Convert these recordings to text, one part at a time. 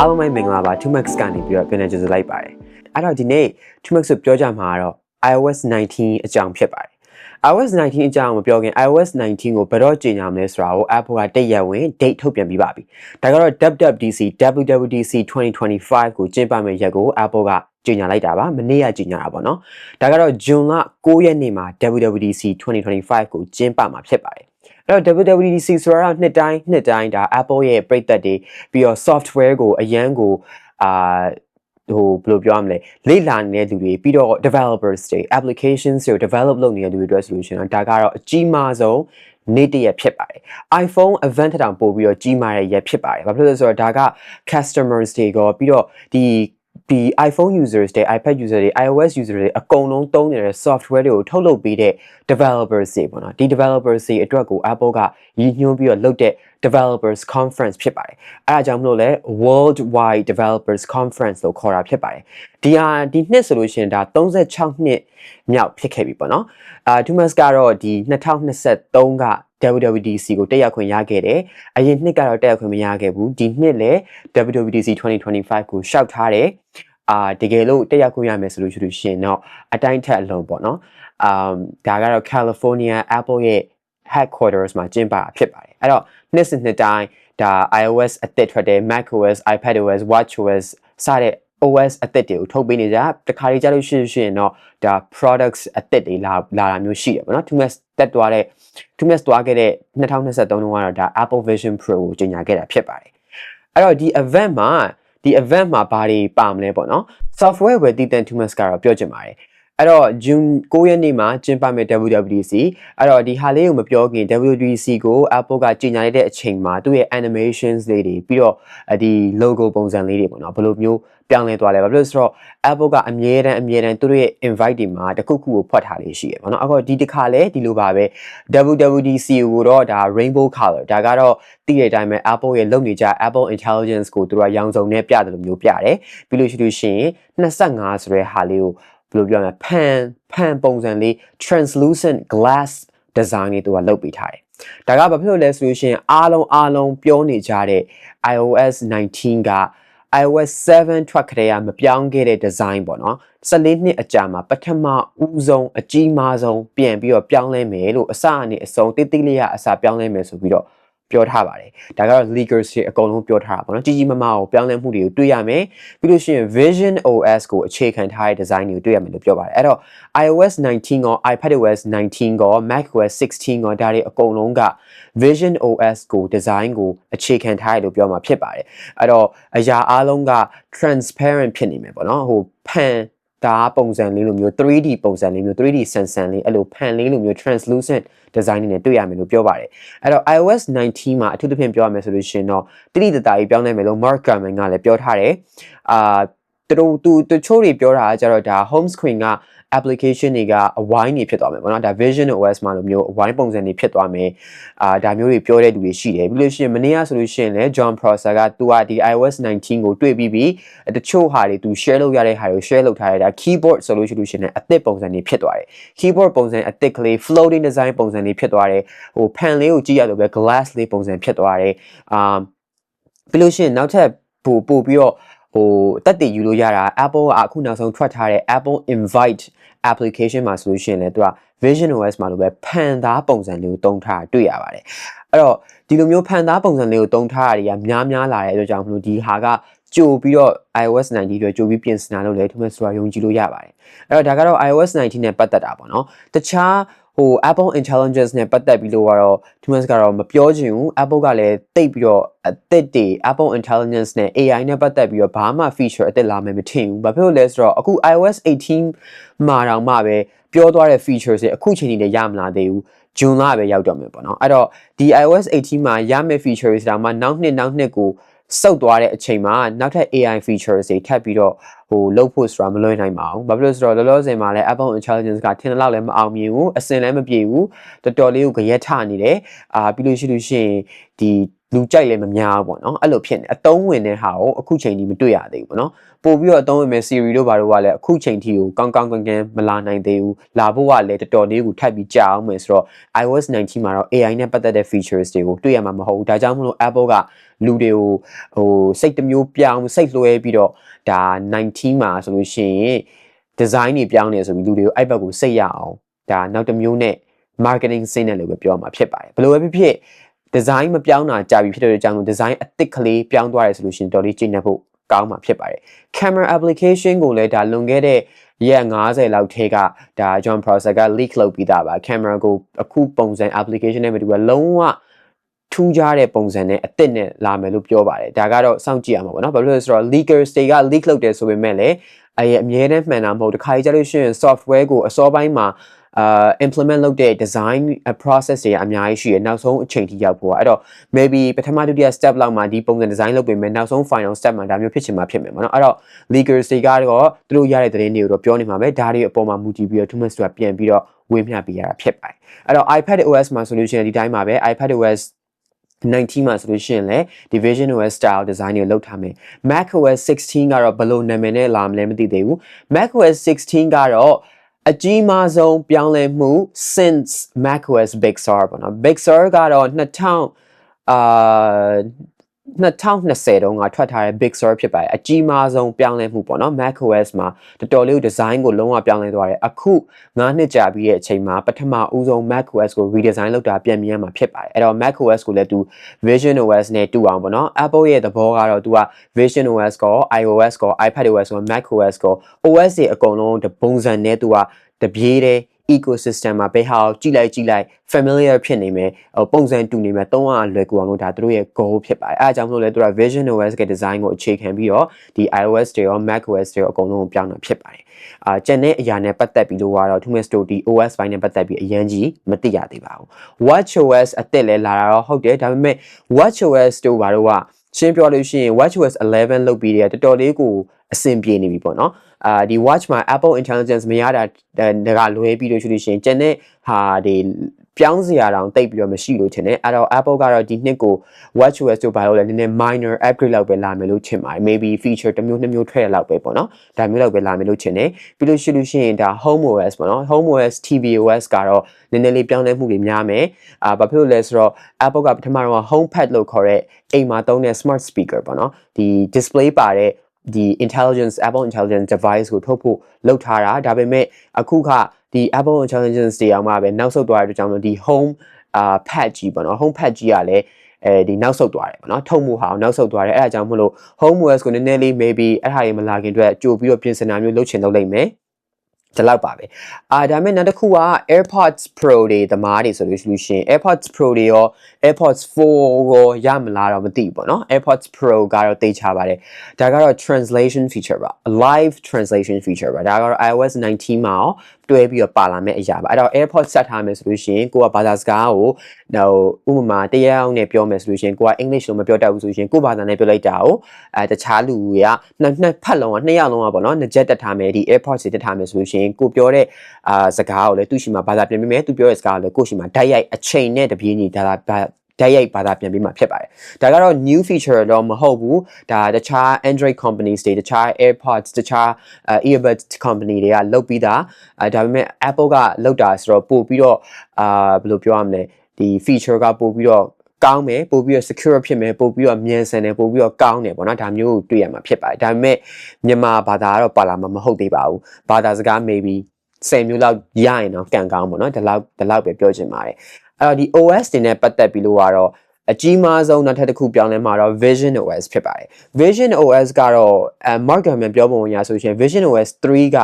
အားလုံးပဲမင်္ဂလာပါ 2max ကနေပြီးတော့ပြန်လည်ကြိုဆိုလိုက်ပါတယ်အဲ့တော့ဒီနေ့ 2max ကိုပြောကြမှာကတော့ iOS 19အကြောင်းဖြစ်ပါတယ် iOS 19အကြောင်းမပြောခင် iOS 19ကိုဘယ်တော့ကြေညာမလဲဆိုတာကို Apple ကတည့်ရဝင် date ထုတ်ပြန်ပြီးပါပြီဒါကတော့ WWDC WWDC 2025ကိုကျင်းပမယ့်ရက်ကို Apple ကကြေညာလိုက်တာပါမနေ့ကကြေညာတာပေါ့နော်ဒါကတော့ June လ9ရက်နေ့မှာ WWDC 2025ကိုကျင်းပမှာဖြစ်ပါတယ်အဲ့တော့ WWDC ဆိုတာကနှစ်တိုင်းနှစ်တိုင်းဒါ Apple ရဲ့ပြည်သက်တွေပြီးတော့ software ကိုအရန်ကိုအာဟိုဘယ်လိုပြောရမလဲလေ့လာနေတဲ့လူတွေပြီးတော့ developers တွေ applications တွေ develop လုပ်နေတဲ့လူတွေအတွက်ဆိုလို့ရှိရင်ဒါကတော့အကြီးမားဆုံးနေ့တရက်ဖြစ်ပါတယ် iPhone event တောင်ပို့ပြီးတော့ကြီးမားတဲ့ရက်ဖြစ်ပါတယ်ဘာဖြစ်လို့လဲဆိုတော့ဒါက customers တွေကပြီးတော့ဒီ ဒီ iPhone users တွေ iPad users တွေ iOS users တွေအကုန်လုံးသုံးနေတဲ့ software တွေကိုထုတ်လုပ်ပေးတဲ့ developers တွေပေါ့နော်ဒီ developers တွေအတွက်ကို Apple ကရည်ညွှန်းပြီးတော့လုပ်တဲ့ developers conference ဖြစ်ပါတယ်အဲဒါကြောင့်မလို့လဲ worldwide developers conference လို့ခေါ်တာဖြစ်ပါတယ်ဒီဟာဒီနှစ်ဆိုလို့ရှိရင်ဒါ36နှစ်မြောက်ဖြစ်ခဲ့ပြီပေါ့နော်အာ Thomas ကတော့ဒီ2023က WWDC ကိုတက်ရောက်ခွင့်ရခဲ့တယ်။အရင်နှစ်ကတော့တက်ရောက်ခွင့်မရခဲ့ဘူး။ဒီနှစ်လည်း WWDC 2025ကိုရှောက်ထားတယ်။အာတကယ်လို့တက်ရောက်ခွင့်ရမယ်ဆိုလို့ရှိလို့ရှိရင်တော့အတိုင်းထက်အလုံးပေါ့နော်။အမ်ဒါကတော့ California Apple ရဲ့ headquarters မှာကျင်းပတာဖြစ်ပါတယ်။အဲ့တော့နှစ်စဉ်နှစ်တိုင်းဒါ iOS အသစ်ထွက်တယ် macOS, iPadOS, watchOS စတဲ့ OS အသစ်တွေကိုထုတ်ပေးနေကြတခါလေးကြားလို့ရှိရင်တော့ဒါ products အသစ်တွေလာလာတာမျိုးရှိတယ်ပေါ့နော် 2ms တက်သွားတဲ့ 2ms သွားခဲ့တဲ့2023တုန်းကတော့ဒါ Apple Vision Pro ကိုကြီးညာခဲ့တာဖြစ်ပါတယ်အဲ့တော့ဒီ event မှာဒီ event မှာဘာတွေပါမလဲပေါ့နော် software ဝယ်တည်တဲ့ 2ms ကတော့ပြောချင်ပါတယ် အဲ့တော့ June 9ရက်နေ့မှာကျင်းပမယ့် WWDC အဲ့တော့ဒီဟာလေးကိုမပြောခင် WWDC ကို Apple ကကြီးညာလိုက်တဲ့အချိန်မှာသူ့ရဲ့ animations လေးတွေပြီးတော့ဒီ logo ပုံစံလေးတွေပေါ့နော်ဘယ်လိုမျိုးပြောင်းလဲသွားလဲဘာဖြစ်လို့ဆိုတော့ Apple ကအမြဲတမ်းအမြဲတမ်းသူတို့ရဲ့ invite တွေမှာတခုခုကိုဖွက်ထားလေးရှိရပါတော့အခုဒီတစ်ခါလဲဒီလိုပါပဲ WWDC ကိုတော့ဒါ rainbow color ဒါကတော့သိတဲ့အတိုင်းပဲ Apple ရဲ့လုပ်နေကြ Apple Intelligence ကိုသူတို့ကရောင်စုံနဲ့ပြတယ်လို့မျိုးပြတယ်ပြီးလို့ရှိလို့ရှိရင်25ဆိုတဲ့ဟာလေးကို ဘယ်လိုပြောမလဲ pan pan ပုံစံလေး translucent glass design လေးသူကလုပ်ပေးထားတယ်ဒါကဘာဖြစ်လို့လဲဆိုလို့ရှိရင်အားလုံးအားလုံးပြောနေကြတဲ့ iOS 19က iOS 7ထွက်ခရဲကမပြောင်းခဲ့တဲ့ design ပေါ့နော်14နှစ်အကြာမှာပထမဦးဆုံးအကြီးမားဆုံးပြန်ပြီးတော့ပြောင်းလဲမယ်လို့အစအနေအဆုံးတိတိလေးရအစပြောင်းလဲမယ်ဆိုပြီးတော့ ပြောထားပါတယ်ဒါကတော့ legal တွေအကုန်လုံးပြောထားတာပေါ့နော်ကြီးကြီးမားမားကိုပြောင်းလဲမှုတွေကိုတွေ့ရမယ်ပြီးလို့ရှိရင် Vision OS ကိုအခြေခံထားတဲ့ design တွေကိုတွေ့ရမယ်လို့ပြောပါတယ်အဲ့တော့ iOS 19ရော iPadOS 19ရော macOS 16ရောဒါတွေအကုန်လုံးက Vision OS ကို design ကိုအခြေခံထားရလို့ပြောမှာဖြစ်ပါတယ်အဲ့တော့အရာအားလုံးက transparent ဖြစ်နေမယ်ပေါ့နော်ဟို pan ဒါပုံစံလေးလိုမျိုး 3D ပုံစံလေးမျိုး 3D ဆန်ဆန်လေးအဲ့လို pan လေးလိုမျိုး translucent design နဲ့တွေ့ရမယ်လို့ပြောပါတယ်အဲ့တော့ iOS 19မှာအထူးသဖြင့်ပြောရမယ်ဆိုလို့ရှိရင်တော့တိတိတသားကြီးပြောင်းလဲမယ်လို့ Mark Gurman ကလည်းပြောထားတယ်အာ သူတို့သူတချို့တွေပြောတာကကြတော့ဒါ home screen က application တွေကအဝိုင်းနေဖြစ်သွားမယ်ပေါ့နော်ဒါ Vision OS မှာလိုမျိုးအဝိုင်းပုံစံတွေဖြစ်သွားမယ်အာဒါမျိုးတွေပြောတဲ့လူတွေရှိတယ်ပြီးလို့ရှိရင်မနေ့ကဆိုလို့ရှိရင်လည်း John Prosser ကသူကဒီ iOS 19ကိုတွေ့ပြီးပြီးတချို့ဟာတွေသူ share လုပ်ရတဲ့ဟာတွေ share လုပ်ထားရတာ keyboard ဆိုလို့ရှိလို့ရှိရင်အသစ်ပုံစံတွေဖြစ်သွားတယ် keyboard ပုံစံအသစ်ကလေး floating design ပုံစံတွေဖြစ်သွားတယ်ဟို pen လေးကိုကြည့်ရလို့ပဲ glass လေးပုံစံဖြစ်သွားတယ်အာပြီးလို့ရှိရင်နောက်ထပ်ပို့ပို့ပြီးတော့ ဟိုတက်တည်ယူလို့ရတာ Apple ကအခုနောက်ဆုံးထွက်ထားတဲ့ Apple Invite application မှာဆိုလို့ရှိရင်လည်းသူက Vision OS မှာလိုပဲဖန်သားပုံစံလေးကိုတုံးထားတွေ့ရပါတယ်အဲ့တော့ဒီလိုမျိုးဖန်သားပုံစံလေးကိုတုံးထားရတွေကများများလာတဲ့အတွက်ကြောင့်မလို့ဒီဟာကကြိုပြီးတော့ iOS 19အတွက်ကြိုပြီးပြင်ဆင်တာလို့လည်းသူတို့ဆိုတာယုံကြည်လို့ရပါတယ်အဲ့တော့ဒါကတော့ iOS 19နဲ့ပတ်သက်တာပေါ့နော်တခြား ဟို Apple Intelligence နဲ့ပတ်သက်ပြီးလို့ကတော့ Thomas ကတော့မပြောချင်ဘူး Apple ကလည်းတိတ်ပြီးတော့အသစ်တွေ Apple Intelligence နဲ့ AI နဲ့ပတ်သက်ပြီးတော့ဘာမှ feature အသစ်လာမယ်မထင်ဘူးဘာဖြစ်လို့လဲဆိုတော့အခု iOS 18မှာတောင်မှပဲပြောသွားတဲ့ features တွေအခုချိန်ထိလည်းရမလာသေးဘူးဂျွန်လပဲရောက်တော့မယ်ပေါ့နော်အဲ့တော့ဒီ iOS 18မှာရမယ့် features တွေဒါမှနောက်နှစ်နောက်နှစ်ကို စုပ်သွားတဲ့အချိန်မှာနောက်ထပ် AI features တွေထပ်ပြီးတော့ဟိုလုပ်ဖို့ဆိုတာမလွယ်နိုင်ပါဘူး။ဘာဖြစ်လို့ဆိုတော့လောလောဆယ်မှာလည်း Apple Intelligence ကထင်တဲ့လောက်လည်းမအောင်မြင်ဘူး။အစင်လည်းမပြေဘူး။တော်တော်လေးကိုကြရက်ထနေတယ်။အာပြီးလို့ရှိလို့ရှိရင်ဒီ လူကြိုက်လည်းမများဘူးပေါ့နော်အဲ့လိုဖြစ်နေအတုံးဝင်တဲ့ဟာကိုအခုချိန်ကြီးမတွေ့ရသေးဘူးပေါ့နော်ပို့ပြီးတော့အတုံးဝင်မဲ့ series တို့ဘာလို့ကလည်းအခုချိန်ထိကိုကောင်းကောင်းကွန်ကွန်မလာနိုင်သေးဘူးလာဖို့ကလည်းတော်တော်လေးကိုထပ်ပြီးကြာအောင်မယ်ဆိုတော့ iOS 19မှာတော့ AI နဲ့ပတ်သက်တဲ့ features တွေကိုတွေ့ရမှာမဟုတ်ဘူးဒါကြောင့်မလို့ Apple ကလူတွေကိုဟိုစိတ်တစ်မျိုးပြောင်းစိတ်လွှဲပြီးတော့ဒါ19မှာဆိုလို့ရှိရင် design တွေပြောင်းနေဆိုပြီးလူတွေကိုအဲ့ဘက်ကိုစိတ်ရအောင်ဒါနောက်တစ်မျိုးနဲ့ marketing စင်းနဲ့လို့ပဲပြောမှာဖြစ်ပါတယ်ဘယ်လိုပဲဖြစ်ဖြစ် design မပြောင်းတာကြာပြီဖြစ်တဲ့အကြောင်းလို့ design အသစ်ကလေးပြောင်းသွားတယ်ဆိုလို့ရှိရင်တော်လေးကျင့်တတ်ဖို့ကောင်းမှာဖြစ်ပါတယ် camera application ကိုလည်းဒါလွန်ခဲ့တဲ့ရက်90လောက်ထဲကဒါ John Prosser က leak လုပ်ပြီးသားပါ camera ကိုအခုပုံစံ application နဲ့မတူဘူးလုံးဝထူးခြားတဲ့ပုံစံနဲ့အသစ်နဲ့လာမယ်လို့ပြောပါတယ်ဒါကတော့စောင့်ကြည့်ရမှာပေါ့နော်ဘာလို့လဲဆိုတော့ leakers တွေက leak လုပ်တယ်ဆိုပေမဲ့လည်းအဲအမြဲတမ်းမှန်တာမဟုတ်တခါကြလို့ရှိရင် software ကိုအစောပိုင်းမှာ အာ implement လုပ်တဲ့ design process တွေအများကြီးရှိရနောက်ဆုံးအချိန်ထိရောက်ဖို့အဲ့တော့ maybe ပထမဒုတိယ step လောက်မှာဒီပုံစံ design လုပ်ပေးမယ်နောက်ဆုံး final step မှာဒါမျိုးဖြစ်ချင်မှာဖြစ်မယ်ပေါ့နော်အဲ့တော့ legal တွေကတော့သူတို့ရတဲ့သတင်းတွေကိုတော့ပြောနေမှာပဲဒါတွေအပေါ်မှာမူတည်ပြီးတော့ Thomas ကပြန်ပြီးတော့ဝေမျှပေးရတာဖြစ်ပါတယ်အဲ့တော့ iPad OS မှာဆိုလို့ရှိရင်ဒီတိုင်းပါပဲ iPad OS 19မှာဆိုလို့ရှိရင်လည်း Division OS style design တွေလောက်ထားမယ် Mac OS 16ကတော့ဘယ်လိုနာမည်နဲ့လာမလဲမသိသေးဘူး Mac OS 16ကတော့ အကြီးမားဆုံးပြောင်းလဲမှု since macOS Big Sur ပေါ့နော် Big Sur ကတော့2000အာ 2020တုန်းကထွက်ထားတဲ့ Big Sur ဖြစ်ပါတယ်အကြီးမားဆုံးပြောင်းလဲမှုပေါ့နော် macOS မှာတော်တော်လေး design ကိုလုံးဝပြောင်းလဲသွားတယ်အခု9နှစ်ကြာပြီးတဲ့အချိန်မှာပထမဦးဆုံး macOS ကို redesign လုပ်တာပြန်မြင်ရမှာဖြစ်ပါတယ်အဲ့တော့ macOS ကိုလည်းသူ Vision OS နဲ့တူအောင်ပေါ့နော် Apple ရဲ့သဘောကတော့သူက Vision OS ကော iOS ကော iPadOS ကော macOS ကော OS တွေအကုန်လုံးတပုံစံနဲ့သူကတပြေးတဲ့ ecosystem မှာဘယ်ဟာကိုကြည့်လိုက်ကြည့်လိုက် familiar ဖြစ်နေမယ်ဟိုပုံစံတူနေမယ်သုံးရလွယ်ကူအောင်လို့ဒါတို့ရဲ့ goal ဖြစ်ပါတယ်အဲအကြောင်းမလို့လဲသူက Vision OS က design ကိုအခြေခံပြီးတော့ဒီ iOS တွေရော macOS တွေရောအကုန်လုံးကိုပြောင်းတာဖြစ်ပါတယ်အာကျန်တဲ့အရာနဲ့ပတ်သက်ပြီးလို့ကတော့ Thomas Store ဒီ OS ဘိုင်းနဲ့ပတ်သက်ပြီးအရင်ကြီးမသိရသေးပါဘူး WatchOS အသစ်လဲလာတာတော့ဟုတ်တယ်ဒါပေမဲ့ WatchOS တို့ဘာလို့က ရှင်းပြောလို့ရှိရင် WatchOS 11လောက်ပြီးတဲ့တော်တော်လေးကိုအဆင်ပြေနေပြီပေါ့နော်အာဒီ watch မှာ Apple Intelligence မရတာဒါကလွဲပြီးလို့ရှိလို့ရှိရင်ကျန်တဲ့ဟာတွေ ပြောင်းစရာတောင်တိတ်ပြီးတော့မရှိလို့ထင်တယ်အဲ့တော့ Apple ကတော့ဒီနှစ်ကို WatchOS တို့ဘာလို့လဲနည်းနည်း minor upgrade လောက်ပဲလာမယ်လို့ထင်ပါတယ် maybe feature တစ်မျိုးနှစ်မျိုးထည့်ရလောက်ပဲပေါ့နော်ဒါမျိုးလောက်ပဲလာမယ်လို့ထင်တယ်ပြီးလို့ရှိလို့ရှိရင်ဒါ HomeOS ပေါ့နော် HomeOS tvOS ကတော့နည်းနည်းလေးပြောင်းလဲမှုတွေများမယ်အာဘာဖြစ်လို့လဲဆိုတော့ Apple ကပထမတော့ HomePad လို့ခေါ်တဲ့အိမ်မှာသုံးတဲ့ smart speaker ပေါ့နော်ဒီ display ပါတဲ့ဒီ intelligence Apple intelligence device ကိုထုတ်ဖို့လုပ်ထားတာဒါပေမဲ့အခုခ ဒီ Apple intelligence တွေအောင်မှပဲနောက်ဆုတ်သွားတဲ့အတွက်ကြောင့်ဒီ home အာ pad ကြီးပေါ့နော် home pad ကြီးကလည်းအဲဒီနောက်ဆုတ်သွားတယ်ပေါ့နော်ထုတ်မှုဟာနောက်ဆုတ်သွားတယ်အဲ့ဒါကြောင့်မလို့ home OS ကိုနည်းနည်းလေး maybe အဲ့ဟာတွေမလာခင်အတွက်ကြိုပြီးတော့ပြင်ဆင်တာမျိုးလုပ်ချင်လုပ်လိုက်မယ်ဒီလောက်ပါပဲအာဒါမဲ့နောက်တစ်ခုက AirPods Pro တွေသမားတွေဆိုလို့ရှိရင် AirPods Pro တွေရော AirPods 4ရောရမလားတော့မသိဘူးပေါ့နော် AirPods Pro ကတော့သိချပါတယ်ဒါကတော့ translation feature ပါ live translation feature ပါဒါကတော့ iOS 19မှာရော တွဲပြီးတော့ပါလာမယ့်အရာပါအဲ့တော့ AirPods ဆက်ထားမယ်ဆိုလို့ရှိရင်ကိုကဘာသာစကားကိုဟိုဥပမာတရားအောင်နဲ့ပြောမယ်ဆိုလို့ရှိရင်ကိုက English လို့မပြောတတ်ဘူးဆိုရင်ကိုဘာသာနဲ့ပြောလိုက်တာကိုအဲတခြားလူတွေကနှစ်နှစ်ဖတ်လုံးကနှစ်ယောက်လုံးကပေါ့နော်နှစ်ချက်တက်ထားမယ်ဒီ AirPods တွေတက်ထားမယ်ဆိုလို့ရှိရင်ကိုပြောတဲ့အာစကားကိုလည်းသူ့ရှိမှာဘာသာပြင်ပေးမယ်သူပြောတဲ့စကားကိုလည်းကိုရှိမှာဓာတ်ရိုက်အချိန်နဲ့တပြေးညီဒါဒါ ဓာတ်ရိုက်ဘာသာပြန်ပြီးမှဖြစ်ပါတယ်။ဒါကတော့ new feature တော့မဟုတ်ဘူး။ဒါတခြား Android companies တွေတခြား AirPods တခြား earbuds company တွေကလုပ်ပြီးသား။အဲဒါပေမဲ့ Apple ကလုပ်တာဆိုတော့ပို့ပြီးတော့အာဘယ်လိုပြောရမလဲဒီ feature ကပို့ပြီးတော့ကောင်းမယ်ပို့ပြီးတော့ secure ဖြစ်မယ်ပို့ပြီးတော့မြန်ဆန်တယ်ပို့ပြီးတော့ကောင်းတယ်ပေါ့နော်ဒါမျိုးကိုတွေ့ရမှာဖြစ်ပါတယ်ဒါပေမဲ့မြန်မာဘာသာကတော့ပါလာမှာမဟုတ်သေးပါဘူးဘာသာစကား maybe 10မျိုးလောက်ရရင်တော့ကန်ကောင်းပေါ့နော်ဒီလောက်ဒီလောက်ပဲပြောချင်ပါတယ် အဲ့တော့ဒီ OS တွေနဲ့ပတ်သက်ပြီးလို့ကတော့အကြီးမားဆုံးနောက်ထပ်တစ်ခုပြောင်းလဲမှာတော့ Vision OS ဖြစ်ပါတယ် Vision OS ကတော့အဲ Mark Gurman ပြောပုံအရဆိုရင် Vision OS 3က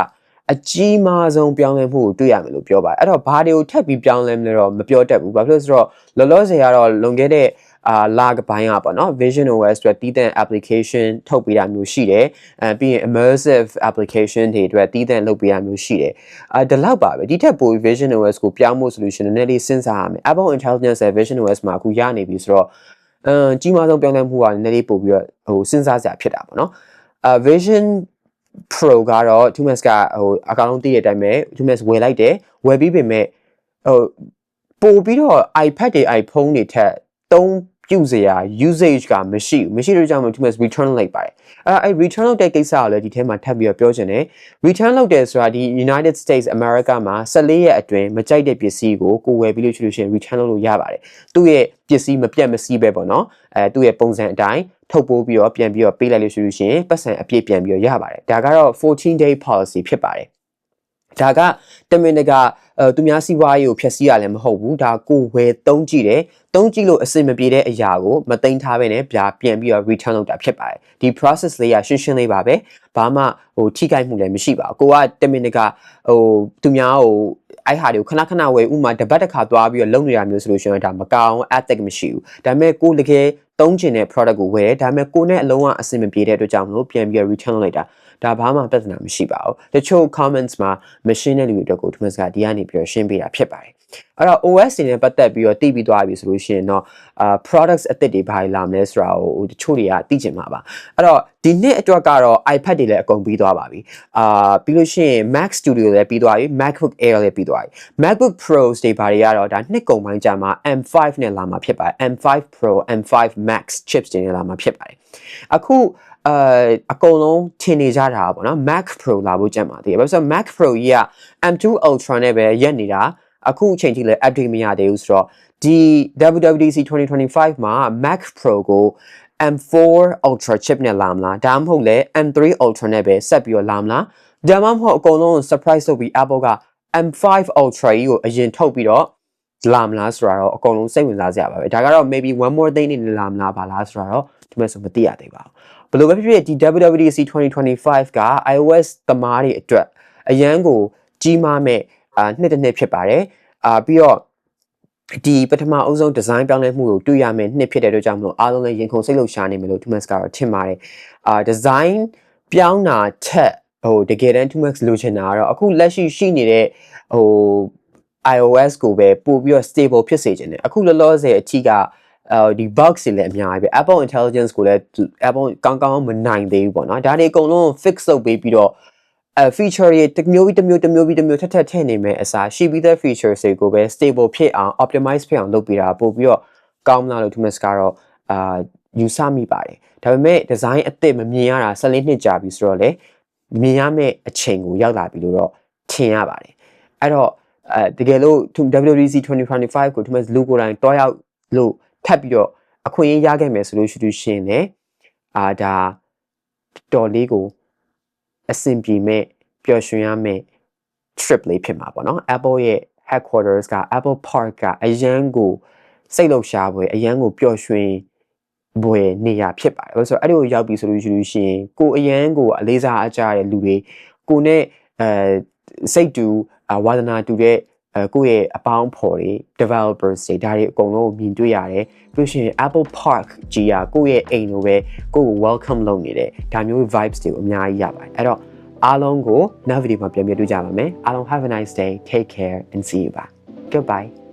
အကြီးမားဆုံးပြောင်းလဲမှုကိုတွေ့ရမယ်လို့ပြောပါတယ်အဲ့တော့ဘာတွေကိုထပ်ပြီးပြောင်းလဲမလဲတော့မပြောတတ်ဘူးဘာဖြစ်လို့ဆိုတော့လောလောဆယ်ကတော့လွန်ခဲ့တဲ့ အာလာကပိုင်းကပေါ့နော် Vision OS အတွက်တည်တဲ့ application ထုတ်ပေးတာမျိုးရှိတယ်အဲပြီးရင် immersive application တွေအတွက်တည်တဲ့လုပ်ပေးတာမျိုးရှိတယ်အာဒီလောက်ပါပဲဒီထက်ပို Vision OS ကိုပြောင်းဖို့ solution နည်းနည်းလေးစဉ်းစားရမယ် Apple Intelligence ရဲ့ Vision OS မှာအခုရနေပြီဆိုတော့အမ်ကြီးမားဆုံးပြောင်းလဲမှုကနည်းနည်းလေးပို့ပြီးတော့ဟိုစဉ်းစားစရာဖြစ်တာပေါ့နော်အာ Vision Pro ကတော့ Tumas ကဟိုအကောင်လုံးတည်တဲ့အတိုင်းပဲ Tumas ဝယ်လိုက်တယ်ဝယ်ပြီးပြင်မဲ့ဟိုပို့ပြီးတော့ iPad တွေ iPhone တွေထက်သုံး ပြုစရာ usage ကမရှိဘူးမရှိတဲ့ကြောင့်မို့ Tumex return လိုက်ပါတယ်အဲ့အဲ့ return လုပ်တဲ့ကိစ္စကိုလည်းဒီထဲမှာထပ်ပြီးတော့ပြောချင်တယ် return လုပ်တယ်ဆိုတာဒီ United States America မှာ14ရက်အတွင်းမကြိုက်တဲ့ပစ္စည်းကိုကိုဝယ်ပြီးလို့ရှိလို့ရှိရင် return လုပ်လို့ရပါတယ်သူ့ရဲ့ပစ္စည်းမပြတ်မစီးပဲပေါ့နော်အဲသူ့ရဲ့ပုံစံအတိုင်းထုတ်ပိုးပြီးတော့ပြန်ပြီးတော့ပေးလိုက်လို့ရှိလို့ရှိရင်ပတ်စံအပြည့်ပြန်ပြီးတော့ရပါတယ်ဒါကတော့14 day policy ဖြစ်ပါတယ်ဒါကတမင်တကာ အဲသူများစီးပွားရေးကိုဖျက်ဆီးရလည်းမဟုတ်ဘူးဒါကိုဝယ်သုံးကြည့်တယ်သုံးကြည့်လို့အဆင်မပြေတဲ့အရာကိုမသိမ်းထားဘဲနဲ့ဗျာပြန်ပြီးတော့ return လုပ်တာဖြစ်ပါတယ်ဒီ process လေးကရှင်းရှင်းလေးပါပဲဘာမှဟိုထိခိုက်မှုလည်းမရှိပါဘူးကိုကတမင်တကာဟိုသူများဟိုအဲ့ဟာတွေကိုခဏခဏဝယ်ဥမာတပတ်တစ်ခါသွားပြီးတော့လုပ်နေတာမျိုးဆိုလို့ရှိရင်ဒါမကောင်း ethic မရှိဘူးဒါပေမဲ့ကိုတကယ်သုံးချင်တဲ့ product ကိုဝယ်တယ်ဒါပေမဲ့ကိုနဲ့အလုံးဝအဆင်မပြေတဲ့အတွက်ကြောင့်မလို့ပြန်ပြီးတော့ return လုပ်လိုက်တာ ဒါဘာမှပြဿနာမရှိပါဘူးတချို့ comments မှာ machine တဲ့လူတွေအတွက်ကိုဒီမှာစကဒီကနေပြီးတော့ရှင်းပေးတာဖြစ်ပါတယ်အဲ့တော့ OS တွေနဲ့ပတ်သက်ပြီးတော့သိပြီးသွားပြီဆိုလို့ရှိရင်တော့အာ products အသစ်တွေဘာတွေလာမလဲဆိုတာကိုတချို့တွေကသိချင်မှာပါအဲ့တော့ဒီနှစ်အတွက်ကတော့ iPad တွေလည်းအကုန်ပြီးသွားပါပြီအာပြီးလို့ရှိရင် Mac Studio လည်းပြီးသွားပြီ MacBook Air လည်းပြီးသွားပြီ MacBook Pro တွေဘာတွေကတော့ဒါနှစ်ကုန်ပိုင်းကြာမှာ M5 နဲ့လာမှာဖြစ်ပါတယ် M5 Pro M5 Max chips တွေနဲ့လာမှာဖြစ်ပါတယ်အခု အဲအကုန်လုံးထင်နေကြတာပေါ့နော် Mac Pro လာဖို့ကြံပါသေးတယ်ဘာလို့ဆိုတော့ Mac Pro ကြီးက M2 Ultra နဲ့ပဲရက်နေတာအခုအချိန်ထိလည်း update မရသေးဘူးဆိုတော့ဒီ WWDC 2025မှာ Mac Pro ကို M4 Ultra chip နဲ့လာမလားဒါမှမဟုတ်လဲ M3 Ultra နဲ့ပဲဆက်ပြီးတော့လာမလားဒါမှမဟုတ်အကုန်လုံး surprise လုပ်ပြီး Apple က M5 Ultra ကြီးကိုအရင်ထုတ်ပြီးတော့လာမလားဆိုတာတော့အကုန်လုံးစိတ်ဝင်စားစရာပါပဲဒါကတော့ maybe one more thing နေလာမလားပါလားဆိုတာတော့ဒီမဲ့ဆိုမသိရသေးပါဘူး ဘယ်လိုပဲဖြစ်ဖြစ်ဒီ WWDC 2025က iOS သမားတွေအတွက်အရန်ကိုကြီးမားမဲ့အာနှစ်တစ်နှစ်ဖြစ်ပါတယ်အာပြီးတော့ဒီပထမအုပ်ဆုံးဒီဇိုင်းပြောင်းလဲမှုကိုတွေ့ရမယ်နှစ်ဖြစ်တဲ့အတွက်ကြောင့်မလို့အားလုံးလည်းရင်ခုန်စိတ်လှုပ်ရှားနေမယ်လို့ Tumax ကတော့ထင်ပါတယ်အာဒီဇိုင်းပြောင်းတာထက်ဟိုတကယ်တမ်း Tumax လိုချင်တာကတော့အခုလက်ရှိရှိနေတဲ့ဟို iOS ကိုပဲပို့ပြီးတော့ stable ဖြစ်စေချင်တယ်အခုလောလောဆယ်အထိက အဲဒီ bugs တွေလည်းအများကြီးပဲ Apple Intelligence ကိုလည်း Apple ကောင်းကောင်းမနိုင်သေးဘူးပေါ့နော်ဒါတွေအကုန်လုံး fix လုပ်ပေးပြီးတော့အဲ feature တွေတစ်မျိုးပြီးတစ်မျိုးတစ်မျိုးပြီးတစ်မျိုးထက်ထက်ထည့်နေမယ်အစားရှိပြီးတဲ့ features တွေကိုပဲ stable ဖြစ်အောင် optimize ဖြစ်အောင်လုပ်ပေးတာပို့ပြီးတော့ကောင်းမလားလို့ Thomas ကတော့အာယူဆမိပါတယ်ဒါပေမဲ့ design အသစ်မမြင်ရတာ14နှစ်ကြာပြီဆိုတော့လေမြင်ရမယ့်အချိန်ကိုရောက်လာပြီလို့တော့ထင်ရပါတယ်အဲ့တော့အဲတကယ်လို့ WWDC 2025ကို Thomas လူကိုယ်တိုင်တွားရောက်လို့ ထပ်ပြီးတော့အခွင့်အရေးရခဲ့မယ်ဆိုလို့ရှိလို့ရှင်လေအာဒါတော်လေးကိုအဆင်ပြေမဲ့ပျော်ရွှင်ရမယ့် trip လေးဖြစ်မှာပေါ့နော် Apple ရဲ့ headquarters က Apple Park ကအရန်ကိုစိတ်လှုပ်ရှားပွဲအရန်ကိုပျော်ရွှင်ဘွယ်နေရဖြစ်ပါတယ်။ဆိုတော့အဲ့ဒီကိုရောက်ပြီဆိုလို့ရှိလို့ရှိရင်ကိုအရန်ကိုအလေးစားအကြတဲ့လူတွေကိုနဲ့အဲစိတ်တူဝါသနာတူတဲ့ အဲကိုယ့်ရဲ့အပေါင်းဖော်တွေ developers တွေဒါတွေအကုန်လုံးမြင်တွေ့ရတယ်ပြီးလို့ရှိရင် Apple Park ကြီးอ่ะကိုယ့်ရဲ့အိမ်လိုပဲကိုယ့်ကို welcome လုပ်နေတဲ့ဒါမျိုး vibes တွေကိုအများကြီးရပါတယ်အဲ့တော့အားလုံးကိုနောက်ဗီဒီယိုမှာပြန်ပြတွေ့ကြပါမယ်အားလုံး have a nice day take care and see you bye goodbye